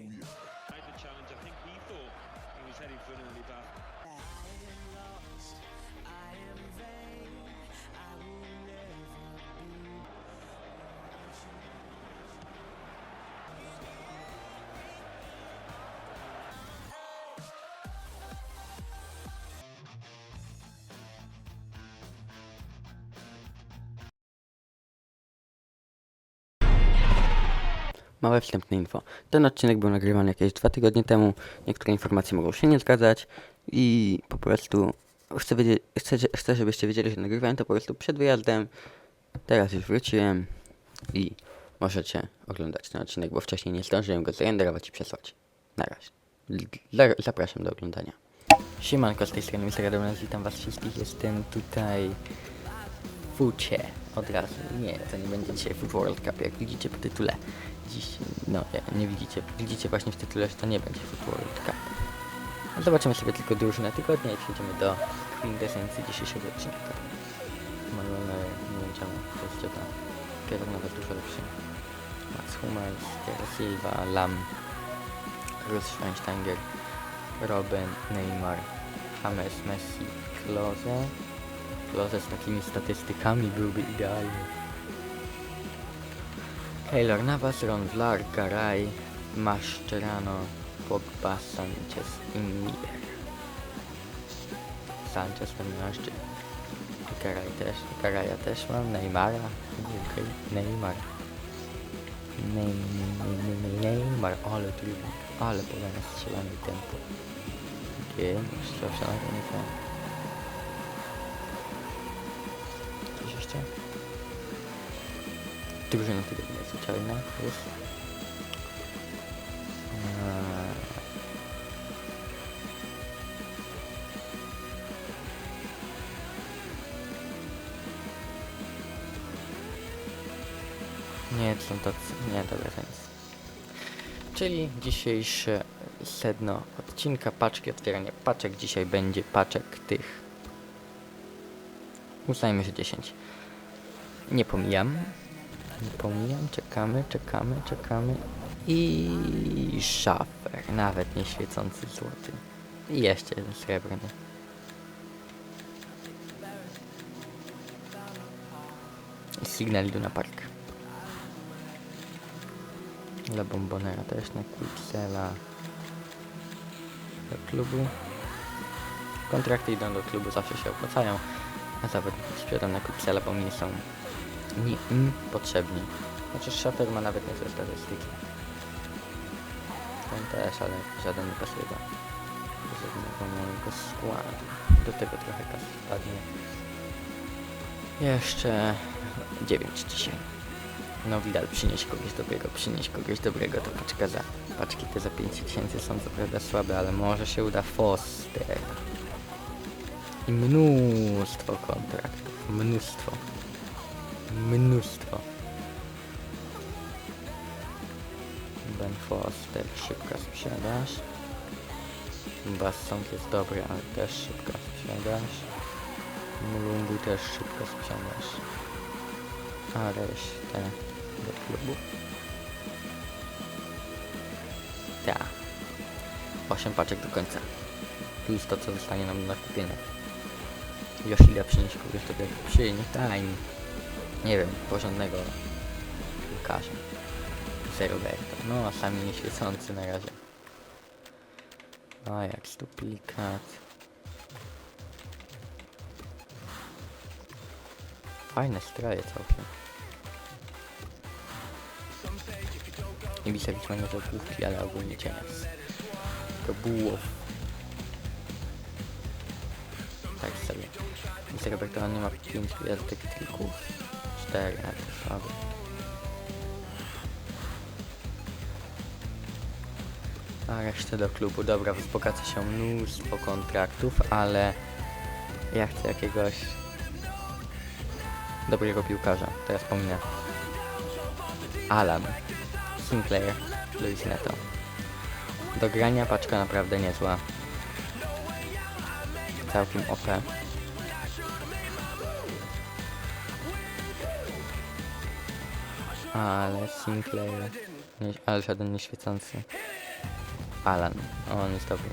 Made the challenge. I think he thought he was heading for an early bath. Małe wstępne info. Ten odcinek był nagrywany jakieś dwa tygodnie temu. Niektóre informacje mogą się nie zgadzać i po prostu chcę, chcę, chcę żebyście wiedzieli, że nagrywałem to po prostu przed wyjazdem. Teraz już wróciłem i możecie oglądać ten odcinek, bo wcześniej nie zdążyłem go zrenderować i przesłać. Na razie. Zapraszam do oglądania. Siemanko, z tej strony Mr. Radomian, witam was wszystkich. Jestem tutaj w Fucie od razu. Nie, to nie będzie dzisiaj Foot World Cup, jak widzicie po tytule. Dziś, no nie, nie widzicie, widzicie właśnie w tytule, że to nie będzie Foot World Cup. No, Zobaczymy sobie tylko drużynę tygodnia i przejdziemy do kwintesencji dzisiejszego odcinka. Manuel nie czemu, to jest ciota. Pierre nawet dużo lepszy. Mats Hummels, Silva, Lam, Rus Schweinsteiger, Robben, Neymar, James, Messi, Klose. Klose z takimi statystykami byłby idealny. Keylor Navas, Ron Vlar, Garay, Mascherano, Pogba, Sanchez i Miller. Sanchez ten miaszczy. Garay też, Garaya też mam, Neymara, okej, Neymar. Ney- Neymar, ale trudno, ale podane strzelanie tempo. Okej, okay, na nie wiem. Coś jeszcze? Drużyna tego nie zwyczajna jest. Eee. Nie, to są tacy... Nie, dobra, to nic. Czyli dzisiejsze sedno odcinka, paczki, otwieranie paczek. Dzisiaj będzie paczek tych... Uznajmy, że 10. Nie pomijam. Nie pomijam, czekamy, czekamy, czekamy. I szafer, nawet nie świecący złoty. I jeszcze jeden srebrny. Signal Iduna Park. Dla Bombonera też na Quicksela. Do klubu. Kontrakty idą do klubu, zawsze się opłacają. A zawodników sprzedam na Quicksela, bo mi nie są nie im potrzebni. Znaczy Schafer ma nawet niezłe statystyki. Ten też, ale żaden nie pasuje do żadnego mojego składu. Do tego trochę kas wpadnie. Jeszcze 9 dzisiaj. No Widal, przynieś kogoś dobrego, przynieś kogoś dobrego, to paczka za, paczki te za 5000 są co prawda słabe, ale może się uda Foster. I mnóstwo kontraktów, mnóstwo. Mnóstwo. Ben Foster, szybka sprzedaż. Bassong jest dobry, ale też szybka sprzedaż. Mulungu też szybka sprzedaż. A resztę do klubu. Tak. 8 paczek do końca. Plus to, co zostanie nam na kupienie. Yoshida przynieść kogoś do tego. Przynieś, daj mi. Nie wiem, porządnego piłkarza. Z Roberto. No, a sami nieświecący na razie. A jak duplikat. Fajne stroje całkiem. Nie Bisewicz ma nieco główki, ale ogólnie cieniec. To bułow. Tak sobie. Mr. Roberto nie ma 5 gwiazdek trików. 4, ale to słaby. A resztę do klubu. Dobra, wzbogaca się mnóstwo kontraktów, ale ja chcę jakiegoś dobrego piłkarza. Teraz pominę. Alan, Sinclair, Luis Neto. Do grania paczka naprawdę niezła. Całkiem OP. Ale Sinclair. Ale żaden nieświecący. Alan. On jest dobry.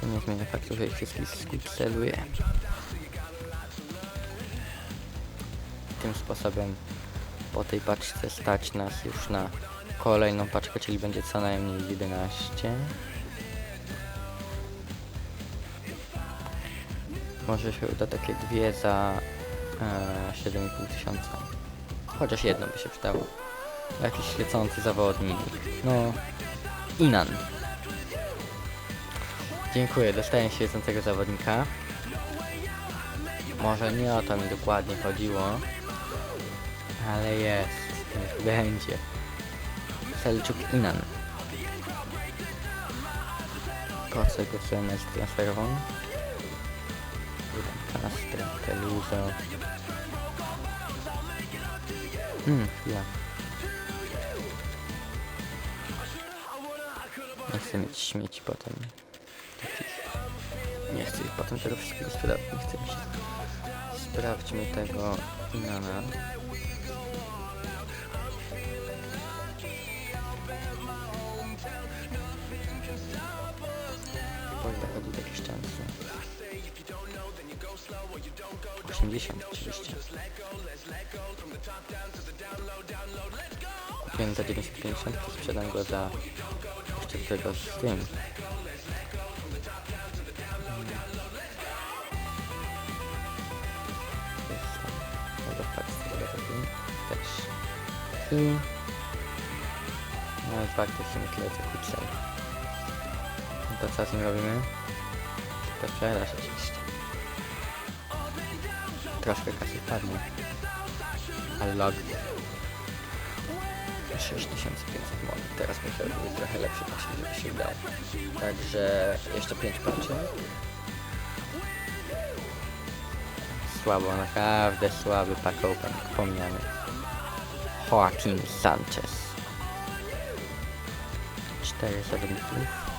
Co nie zmienia faktu, że ich wszystkich celuje. Tym sposobem po tej paczce stać nas już na kolejną paczkę, czyli będzie co najmniej 11. Może się uda takie dwie za e, 7,5 tysiąca. Chociaż jedno by się przydało. Jakiś świecący zawodnik. No, Inan. Dziękuję, dostaję świecącego zawodnika. Może nie o to mi dokładnie chodziło. Ale jest, niech będzie. Selczuk Inan. Po co go chcemy transferową? Jeden Castro, Peluso. Hmm, chwila. Nie chcę mieć śmieci potem. Nie chcę potem tego wszystkiego sprzedawać. Nie. Sprawdźmy tego Inana. 80 oczywiście. Kupiłem za 950, to sprzedam go za jeszcze tego z tym. Też. I... No w sumie tyle co. No to co z nim robimy? To sprzedaż oczywiście. Troszkę kasy wpadnie. Ale log. 6500 monet. Teraz musiał być trochę lepszy paczki, żeby się udało. Także jeszcze 5 paczek. Słabo, naprawdę słaby pack open, pomijamy. Joaquin Sanchez. 4 zawodników.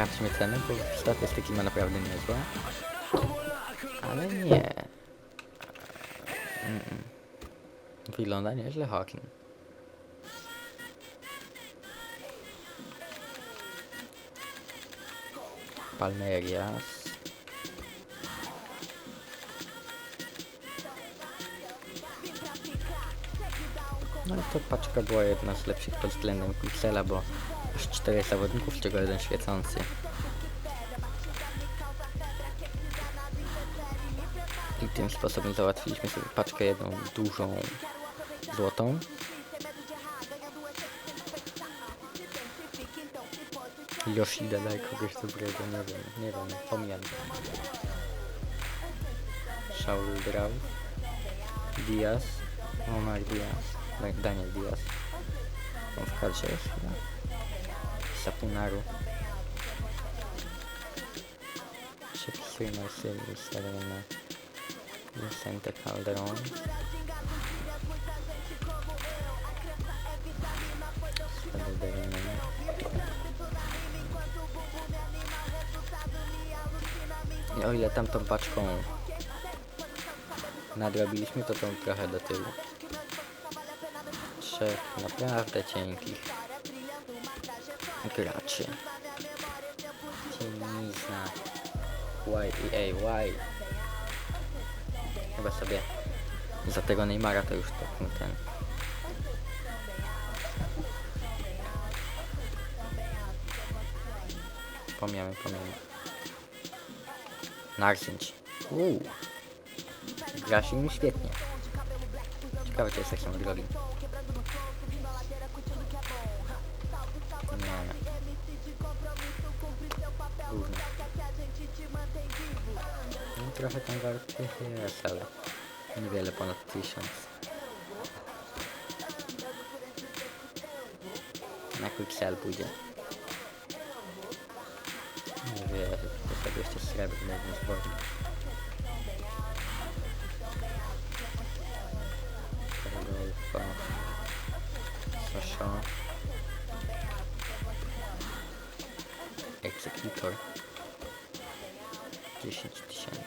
Sprawdźmy cenę, bo statystyki ma naprawdę niezłe. Ale nie. Mm-mm. Wygląda nieźle Hawking. Palmerias. No i to paczka była jedna z lepszych pod względem Pixela, bo czterech zawodników, z czego jeden świecący. I tym sposobem załatwiliśmy sobie paczkę jedną dużą złotą. Yoshida daj kogoś dobrego, nie wiem, nie wiem, pomijam. Shaul Grau, Diaz, Omar Diaz, Da- Daniel Diaz. On w karcie jest chyba. Sapunaru. Przepisuje Marcelo, ustawiamy na Vicente Calderon. Spadowerem. I o ile tamtą paczką nadrobiliśmy, to tą trochę do tyłu. Trzech naprawdę cienkich graczy. Cienizna. YEA, Y. Chyba sobie za tego Neymara to już tak ten. Pomijamy, pomijamy. Narsięć. Uuu. Gra się mi świetnie. Ciekawe, czy jest tak samo drogi. Trochę tam warty jest, ale niewiele ponad tysiąc. Na Quicksell pójdzie. Nie wiem, to sobie jeszcze srebrny jeden zbornik. Rodolfo. Sasha. Executor. 10 tysięcy.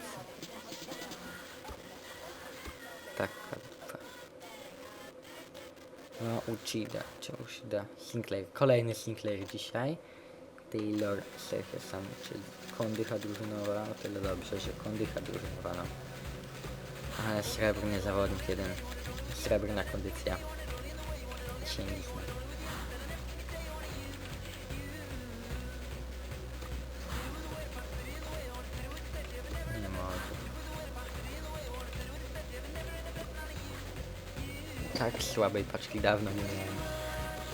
Uchida, czy Uchida, Sinclair, kolejny Sinclair dzisiaj. Taylor Sehesan, czyli kondycha drużynowa, o tyle dobrze, że kondycha drużynowa, no. Ale srebrny zawodnik jeden, srebrna kondycja. Nie Tak słabej paczki dawno nie miałem.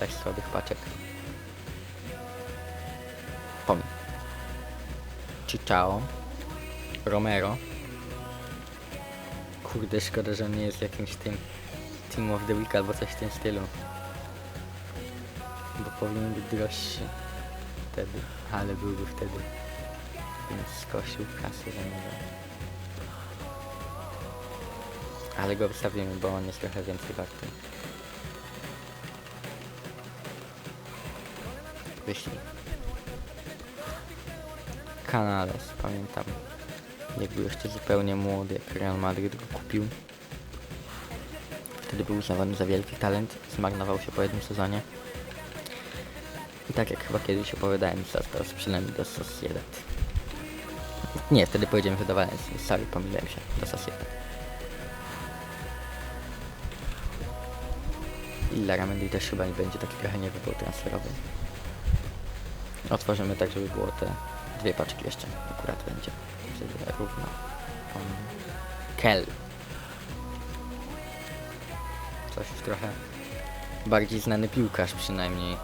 Tak słabych paczek. Pom. Ciao. Romero. Kurde, szkoda, że on nie jest jakimś tym Team of the Week albo coś w tym stylu. Bo powinien być droższy. Wtedy. Ale byłby wtedy. Więc skosił kasę za niego. Ale go wystawimy, bo on jest trochę więcej warty. Wyślij. Canales, pamiętam. Jak był jeszcze zupełnie młody, jak Real Madrid go kupił. Wtedy był uznawany za wielki talent, zmarnował się po jednym sezonie. I tak jak chyba kiedyś opowiadałem, został sprzedany do Sociedad. Nie, wtedy powiedziałem, że do Walencji. Sorry, pomyliłem się. Do Sociedad. I Lara Mendy też chyba nie będzie taki trochę nie transferowy. Otworzymy tak, żeby było te dwie paczki jeszcze. Akurat będzie. Żeby równo. Um, Kel. Coś już trochę bardziej znany piłkarz przynajmniej.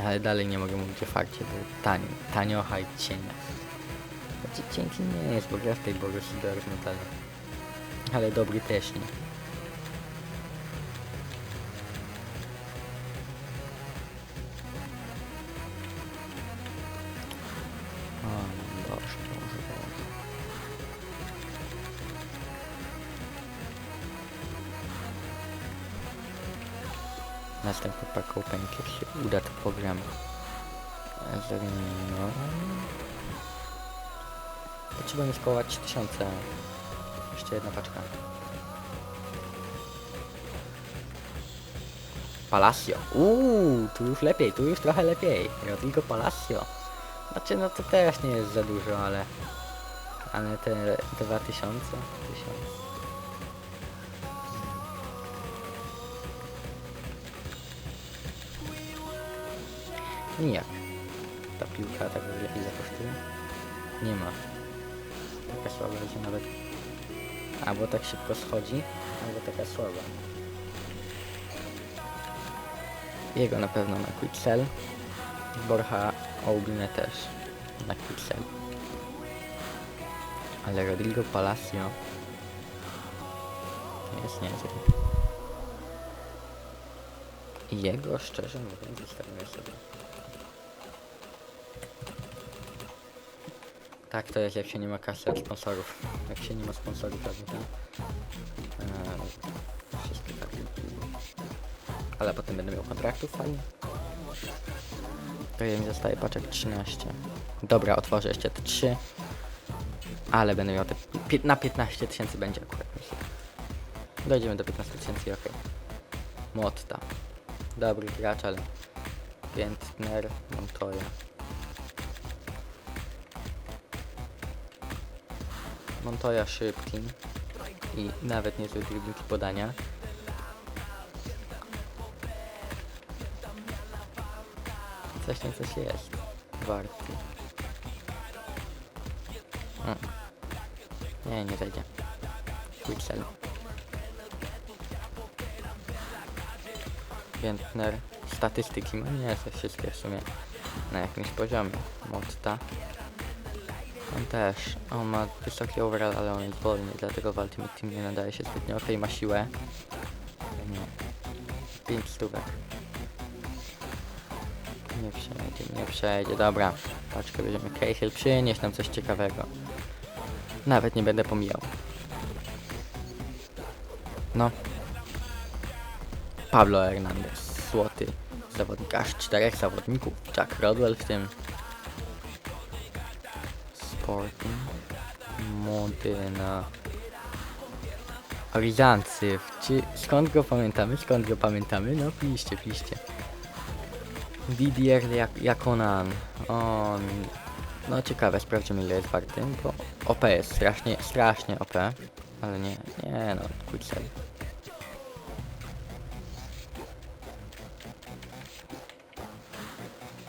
Ale dalej nie mogę mówić o fakcie, bo tanio. Tanio hajt cienia. Znaczy cienki nie jest, bo gra w tej Borussii Dortmund, ale... Ale dobry też nie. Następny pack opening, jak się uda to program. No. Potrzeba mi skołować 3000. Jeszcze jedna paczka. Palacio. Uuu, tu już lepiej, tu już trochę lepiej. Rodrigo Palacio. Znaczy, no to też nie jest za dużo, ale... Ale te 2000? 1000. Nijak. Ta piłka tak ile kosztuje? Nie ma. Taka słaba, że nawet... Albo tak szybko schodzi, albo taka słaba. Jego na pewno na Quick Sell. Borja Oublinę też na Quick. Ale Rodrigo Palacio jest niezły. Jego szczerze mówiąc zostawię sobie. Tak to jest jak się nie ma kasy od sponsorów. Jak się nie ma sponsorów, pewnie tak. Eee, wszystkie karty. Ale potem będę miał kontraktów fajnie. To mi zostaje paczek 13. Dobra, otworzę jeszcze te 3. Ale będę miał te... Na 15 tysięcy będzie akurat. Dojdziemy do 15 tysięcy, okej. Motta. Dobry gracz, ale... Piętner, Montoya. Montoya szybki. I nawet niezły dribbling i podania. Coś nie coś jest. Warty. Nie, nie zejdzie. Wixel. Piętner. Statystyki ma nie te wszystkie w sumie na jakimś poziomie. Motta. On też. On ma wysoki overall, ale on jest wolny, dlatego w Ultimate Team nie nadaje się zbytnio. Okej, ma siłę. Nie. 5 stówek. Nie przejdzie, nie przejdzie. Dobra, paczkę bierzemy. Cahill, przynieś nam coś ciekawego. Nawet nie będę pomijał. No. Pablo Hernandez, złoty zawodnik, aż czterech zawodników. Jack Rodwell w tym. Sporting. Modyna. Rizancyw. Czy skąd go pamiętamy? Skąd go pamiętamy? No piszcie, piszcie. Didier Jak- Jakonan. On... No ciekawe, sprawdzimy ile jest warty, bo OP jest strasznie, strasznie OP. Ale nie, nie no, Quicksell.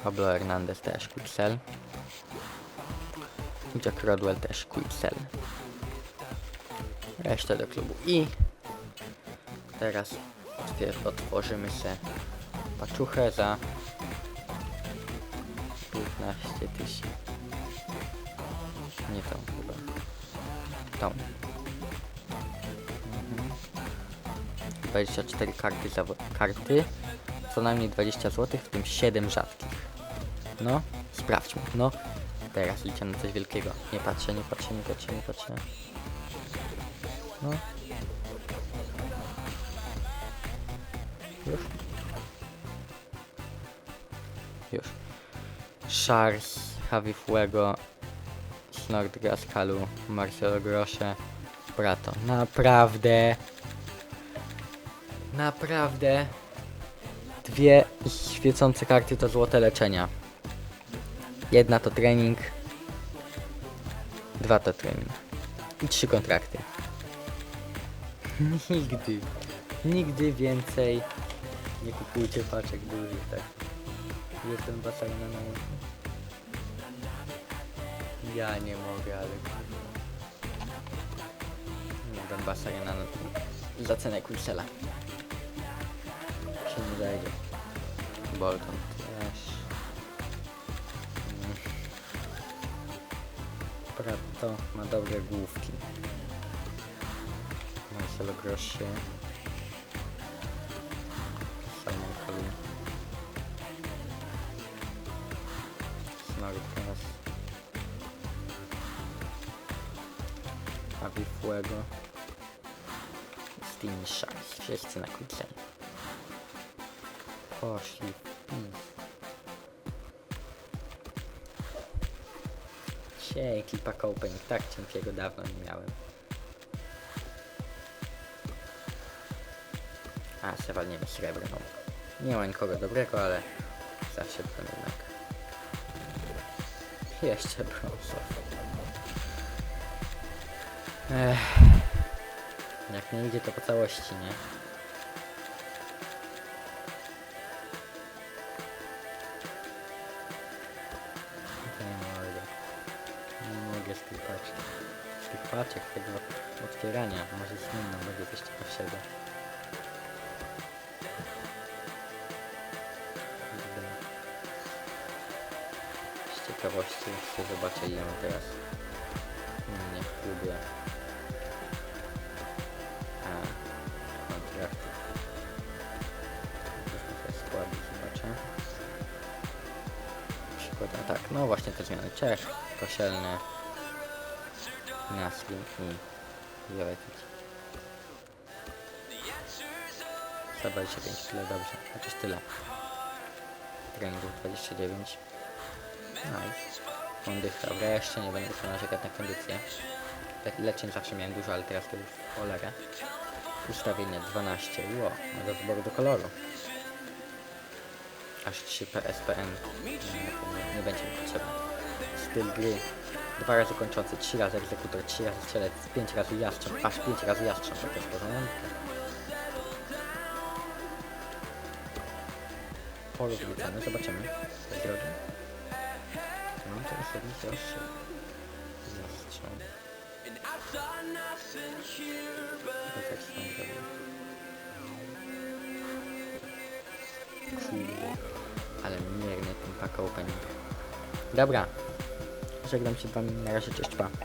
Pablo Hernandez też Quicksell. Jack Rodwell też Quicksell. Resztę do klubu. I teraz otworzymy się paczuchę za 15 tysięcy. Nie tą chyba. Tą. Mhm. 24 karty, zawo- karty. Co najmniej 20 zł, w tym 7 rzadkich. No, sprawdźmy. No, teraz liczę na coś wielkiego. Nie patrzę, nie patrzę, nie patrzę, nie patrzę. No. Już. Już. Shars, Javi Fuego, Snodgrass, Kalu, Marcelo Grosze, Prato. Naprawdę. Naprawdę. Dwie świecące karty to złote leczenia. Jedna to trening. Dwa to trening. I trzy kontrakty. Nigdy. Nigdy więcej nie kupujcie paczek dużych, tak. Jestem basalem na nauce. Ja nie mogę, ale... Nie dam basalia na za cenę Quicksela. Się nie zajdzie. Bolton Prato ma dobre główki. Marcelo Grossi. Simon Kalu. Snorri teraz. Avi Fuego. Steam Sharks. Wszyscy na Quicksel. Poszli w pis. Ciej, klipa opening. Tak cienkiego dawno nie miałem. A, se walniemy srebrną. Nie ma nikogo dobrego, ale zawsze to jednak. Jeszcze brązowy. Ech. Jak nie idzie to po całości? Nie tych paczek. Tego otwierania. Może z inną będzie coś ciekawszego. Z ciekawości chcę zobaczyć ile mam teraz. Nie, klubie. A, kontrakt. Składy zobaczę. Przykład, a tak, no właśnie te zmiany. Czech, Kosielny, Nasli i Jovetic. Za 25, tyle dobrze, chociaż tyle. Treningów 29. No i oddycha. Wreszcie nie będę musiał narzekać na kondycję. Le- Leczeń zawsze miałem dużo, ale teraz to już cholera. Ustawienie 12. Ło, ma do wyboru do koloru. Aż 3 PSPN nie, nie, nie będzie mi potrzebne. Styl gry. Dwa razy kończący, trzy razy egzekutor, trzy razy strzelec, pięć razy jastrząb, aż pięć razy jastrząb, to jest porządek. Polu wrzucamy, zobaczymy. Jak drogi. No to jest jakiś droższy. Jastrząb. Kurde. Ale mierny ten pack opening. Dobra. Żegnam się z wami. Na razie, cześć, pa.